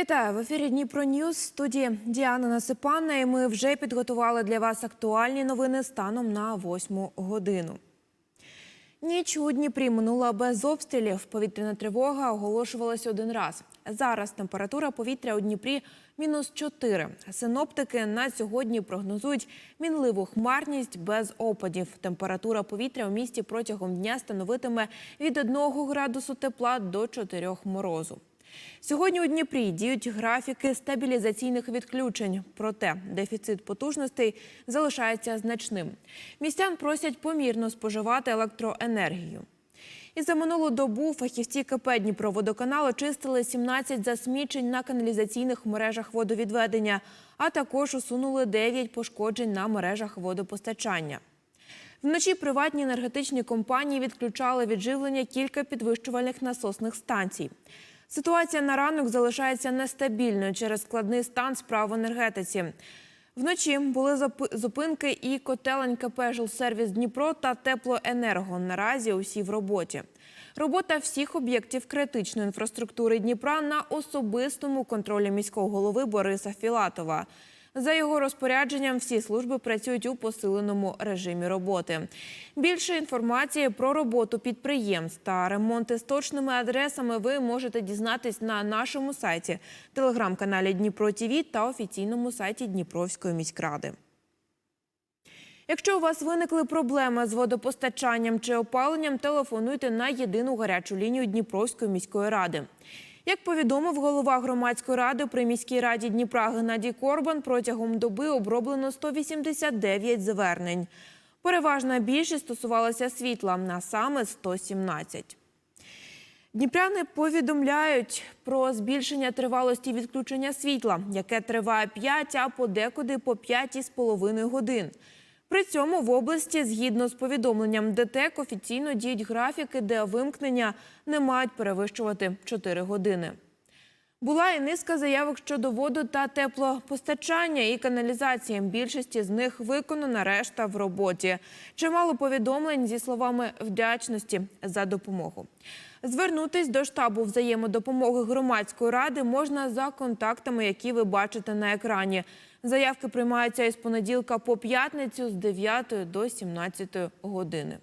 Вітаю в ефірі Дніпро Ньюз. Студії Діана Насипанна. І ми вже підготували для вас актуальні новини станом на восьму годину. Ніч у Дніпрі минула без обстрілів. Повітряна тривога оголошувалася один раз. Зараз температура повітря у Дніпрі мінус 4. Синоптики на сьогодні прогнозують мінливу хмарність без опадів. Температура повітря у місті протягом дня становитиме від 1 градусу тепла до 4 морозу. Сьогодні у Дніпрі діють графіки стабілізаційних відключень. Проте дефіцит потужностей залишається значним. Містян просять помірно споживати електроенергію. І за минулу добу фахівці КП Дніпроводоканал очистили 17 засмічень на каналізаційних мережах водовідведення, а також усунули 9 пошкоджень на мережах водопостачання. Вночі приватні енергетичні компанії відключали від живлення кілька підвищувальних насосних станцій. Ситуація на ранок залишається нестабільною через складний стан справ в енергетиці. Вночі були зупинки і котелень КП «Жилсервіс Дніпро» та «Теплоенерго». Наразі усі в роботі. Робота всіх об'єктів критичної інфраструктури Дніпра на особистому контролі міського голови Бориса Філатова. За його розпорядженням всі служби працюють у посиленому режимі роботи. Більше інформації про роботу підприємств та ремонти з точними адресами ви можете дізнатись на нашому сайті, телеграм-каналі Дніпро ТІВІ та офіційному сайті Дніпровської міськради. Якщо у вас виникли проблеми з водопостачанням чи опаленням, телефонуйте на єдину гарячу лінію Дніпровської міської ради. Як повідомив голова громадської ради при міській раді Дніпра Геннадій Корбан, протягом доби оброблено 189 звернень. Переважна більшість стосувалася світла, а саме 117. Дніпряни повідомляють про збільшення тривалості відключення світла, яке триває 5, а подекуди по 5,5 годин. При цьому в області, згідно з повідомленням ДТЕК, офіційно діють графіки, де вимкнення не мають перевищувати 4 години. Була і низка заявок щодо воду та теплопостачання і каналізації. Більшість з них виконана, решта в роботі. Чимало повідомлень зі словами вдячності за допомогу. Звернутись до штабу взаємодопомоги громадської ради можна за контактами, які ви бачите на екрані. Заявки приймаються із понеділка по п'ятницю з 9 до 17 години.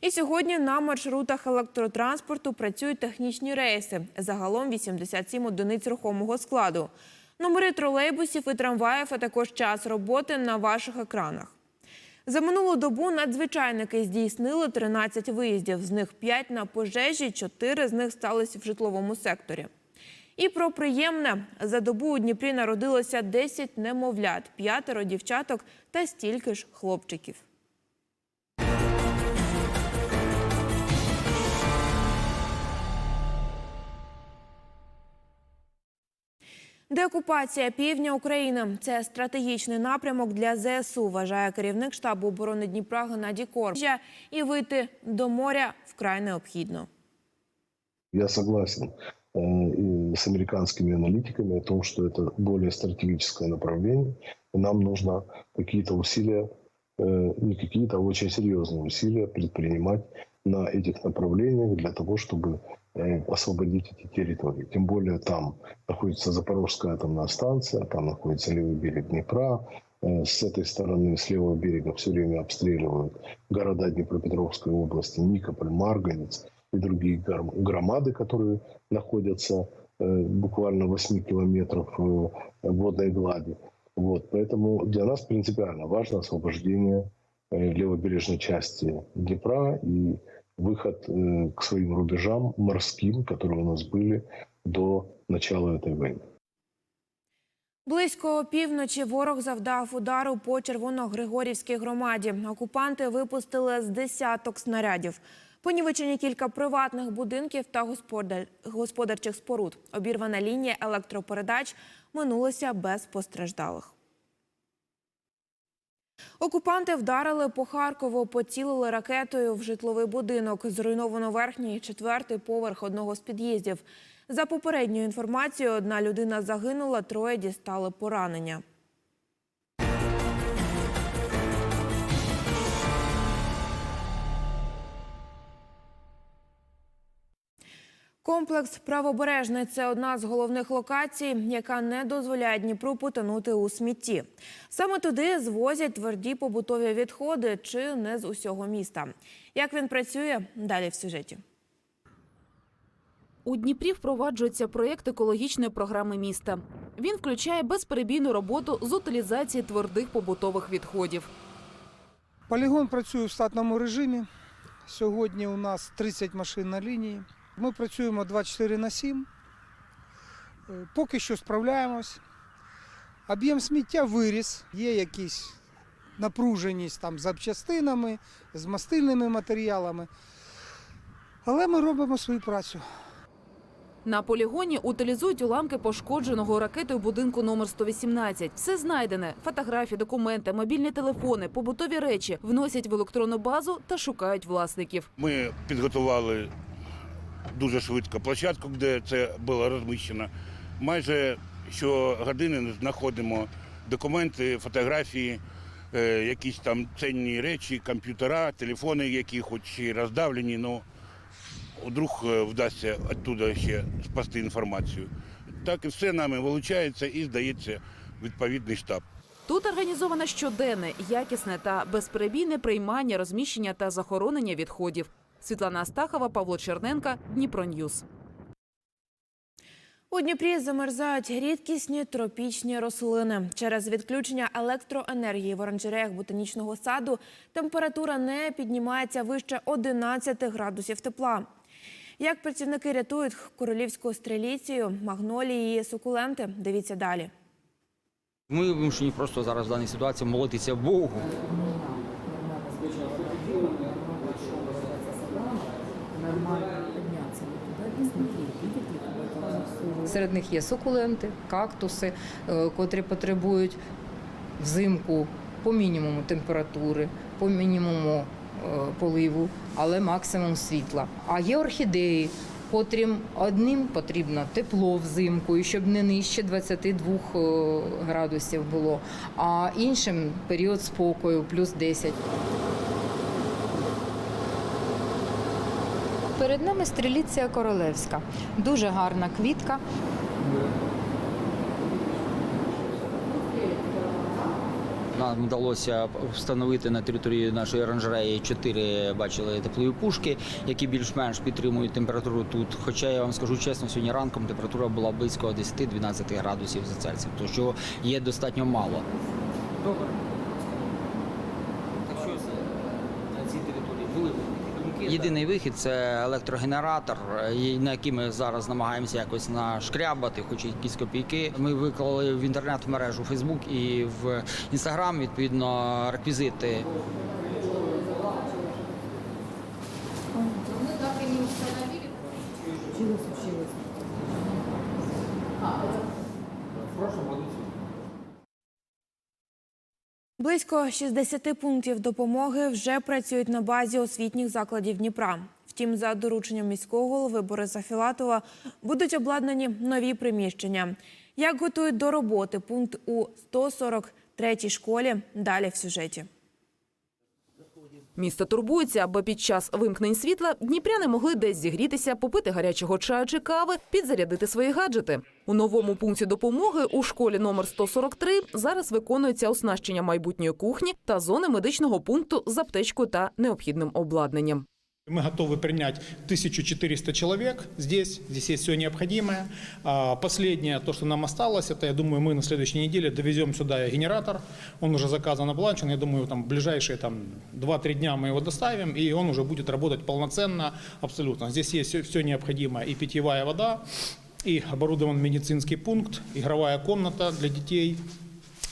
І сьогодні на маршрутах електротранспорту працюють технічні рейси. Загалом 87 одиниць рухомого складу. Номери тролейбусів і трамваїв, а також час роботи на ваших екранах. За минулу добу надзвичайники здійснили 13 виїздів. З них 5 на пожежі, 4 з них сталися в житловому секторі. І про приємне за добу у Дніпрі народилося 10 немовлят, п'ятеро дівчаток та стільки ж хлопчиків. Деокупація півдня України це стратегічний напрямок для ЗСУ, вважає керівник штабу оборони Дніпра Геннадій Коржа. І вийти до моря вкрай необхідно. Я согласен э, и с американскими аналитиками о том, что это более стратегическое направление, и нам нужно какие-то усилия, э, не какие-то, а очень серьезные усилия предпринимать на этих направлениях для того, чтобы э, освободить эти территории. Тем более там находится Запорожская атомная станция, там находится левый берег Днепра, Э, с этой стороны, с левого берега все время обстреливают города Днепропетровской области, Никополь, Марганец и другие громады, которые находятся э, буквально в 8 километров э, водной глади. Вот, поэтому для нас принципиально важно освобождение левобережной части Днепра и выход э, к своим рубежам морским, которые у нас были до начала этой войны. Близько півночі ворог завдав удару по Червоногригорівській громаді. Окупанти випустили з десяток снарядів. Понівечені кілька приватних будинків та господар... господарчих споруд. Обірвана лінія електропередач минулася без постраждалих. Окупанти вдарили по Харкову, поцілили ракетою в житловий будинок. Зруйновано верхній четвертий поверх одного з під'їздів. За попередньою інформацією, одна людина загинула, троє дістали поранення. Комплекс правобережний це одна з головних локацій, яка не дозволяє Дніпру потонути у смітті. Саме туди звозять тверді побутові відходи чи не з усього міста. Як він працює? Далі в сюжеті. У Дніпрі впроваджується проєкт екологічної програми міста. Він включає безперебійну роботу з утилізації твердих побутових відходів. Полігон працює в штатному режимі. Сьогодні у нас 30 машин на лінії. Ми працюємо 24 на 7. Е, Поки що справляємось. Об'єм сміття виріс, є якісь напруженість там з запчастинами, з мастильними матеріалами. Але ми робимо свою працю. На полігоні утилізують уламки пошкодженого ракетою будинку номер 118. Все знайдене: фотографії, документи, мобільні телефони, побутові речі вносять в електронну базу та шукають власників. Ми підготували дуже швидко площадку, де це було розміщено. Майже щогодини знаходимо документи, фотографії, е, якісь там цінні речі, комп'ютера, телефони, які хоч і роздавлені, але вдруг е, вдасться оттуда ще спасти інформацію. Так і все нами вилучається і здається відповідний штаб. Тут організовано щоденне, якісне та безперебійне приймання, розміщення та захоронення відходів. Світлана Астахова, Павло Черненка, Дніпро Ньюс. У Дніпрі замерзають рідкісні тропічні рослини. Через відключення електроенергії в оранжереях ботанічного саду температура не піднімається вище 11 градусів тепла. Як працівники рятують королівську стреліцію, магнолії і сукуленти, дивіться далі. Ми вимушені просто зараз в даній ситуації молитися Богу. Серед них є сукуленти, кактуси, е, котрі потребують взимку по мінімуму температури, по мінімуму е, поливу, але максимум світла. А є орхідеї, котрим одним потрібно тепло взимку, і щоб не нижче 22 е, градусів було, а іншим період спокою плюс 10. Перед нами стріліція королевська. Дуже гарна квітка. Нам вдалося встановити на території нашої оранжереї чотири бачили теплові пушки, які більш-менш підтримують температуру тут. Хоча я вам скажу чесно, сьогодні ранком температура була близько 10-12 градусів за Цельсієм, то що є достатньо мало. Добре. Так що на цій території були Єдиний вихід це електрогенератор, е, на який ми зараз намагаємося якось нашкрябати, хоч якісь копійки. Ми виклали в інтернет в мережу Фейсбук і в Інстаграм відповідно реквізити. Близько 60 пунктів допомоги вже працюють на базі освітніх закладів Дніпра. Втім, за дорученням міського голови Бориса Філатова будуть обладнані нові приміщення. Як готують до роботи пункт у 143-й школі? Далі в сюжеті. Місто турбується, аби під час вимкнень світла дніпряни могли десь зігрітися, попити гарячого чаю чи кави, підзарядити свої гаджети. У новому пункті допомоги у школі номер 143 зараз виконується оснащення майбутньої кухні та зони медичного пункту з аптечкою та необхідним обладнанням. Мы готовы принять 1400 человек здесь. Здесь есть все необходимое. А, Последнее, то, что нам осталось, это, я думаю, мы на следующей неделе довезем сюда генератор. Он уже заказан, оплачен. Я думаю, там, в ближайшие там, 2-3 дня мы его доставим, и он уже будет работать полноценно абсолютно. Здесь есть все, все необходимое. И питьевая вода, и оборудован медицинский пункт, игровая комната для детей, А,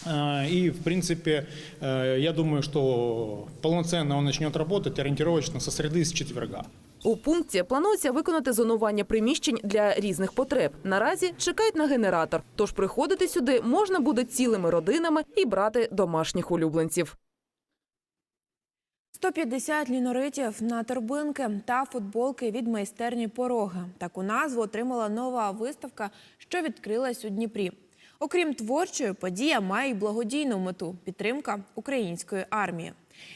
И, в принципе, э, я думаю, что полноценно он начнет работать ориентировочно со среды с четверга. У пункті планується виконати зонування приміщень для різних потреб. Наразі чекають на генератор, тож приходити сюди можна буде цілими родинами і брати домашніх улюбленців. 150 ліноритів на торбинки та футболки від майстерні пороги. Таку назву отримала нова виставка, що відкрилась у Дніпрі. Окрім творчої, подія має й благодійну мету підтримка української армії.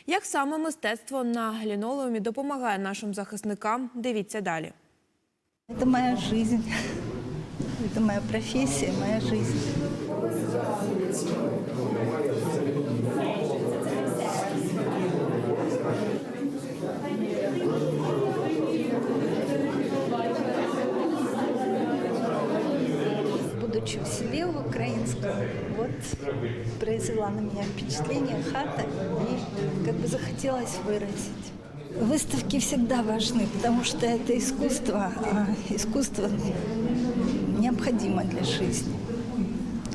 Як саме мистецтво на глінолеумі допомагає нашим захисникам? Дивіться далі. Це моя життя, це моя професія, моя жизнь. Будучи в селе в украинском, вот произвела на меня впечатление хата и как бы захотелось выразить. Выставки всегда важны, потому что это искусство, а искусство необходимо для жизни.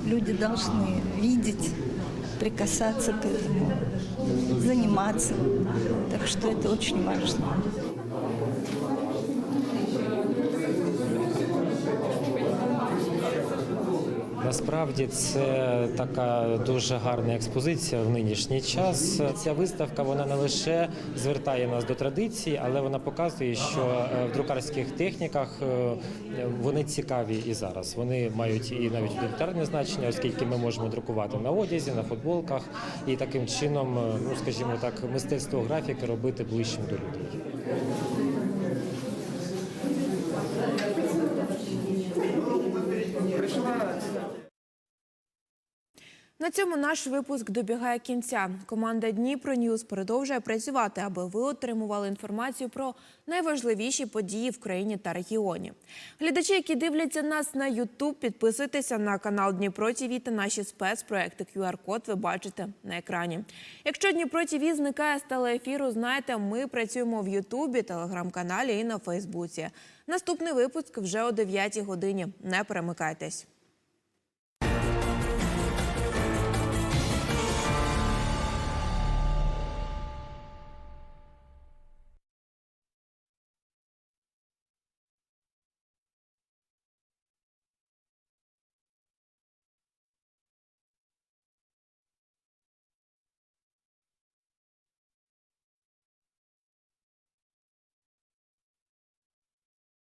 Люди должны видеть, прикасаться к этому, заниматься. Так что это очень важно. Насправді це така дуже гарна експозиція в нинішній час. Ця виставка вона не лише звертає нас до традицій, але вона показує, що е, в друкарських техніках е, вони цікаві і зараз. Вони мають і навіть утилітарне значення, оскільки ми можемо друкувати на одязі, на футболках, і таким чином, е, ну скажімо так, мистецтво графіки робити ближчим до людей. Цьому наш випуск добігає кінця. Команда Дніпро Ньюз продовжує працювати, аби ви отримували інформацію про найважливіші події в країні та регіоні. Глядачі, які дивляться нас на Ютуб, підписуйтеся на канал Дніпро ТІВІ та наші спецпроекти. QR-код ви бачите на екрані. Якщо Дніпро ТІВІ зникає з телеефіру, знайте, ми працюємо в Ютубі, телеграм-каналі і на Фейсбуці. Наступний випуск вже о 9 годині. Не перемикайтесь.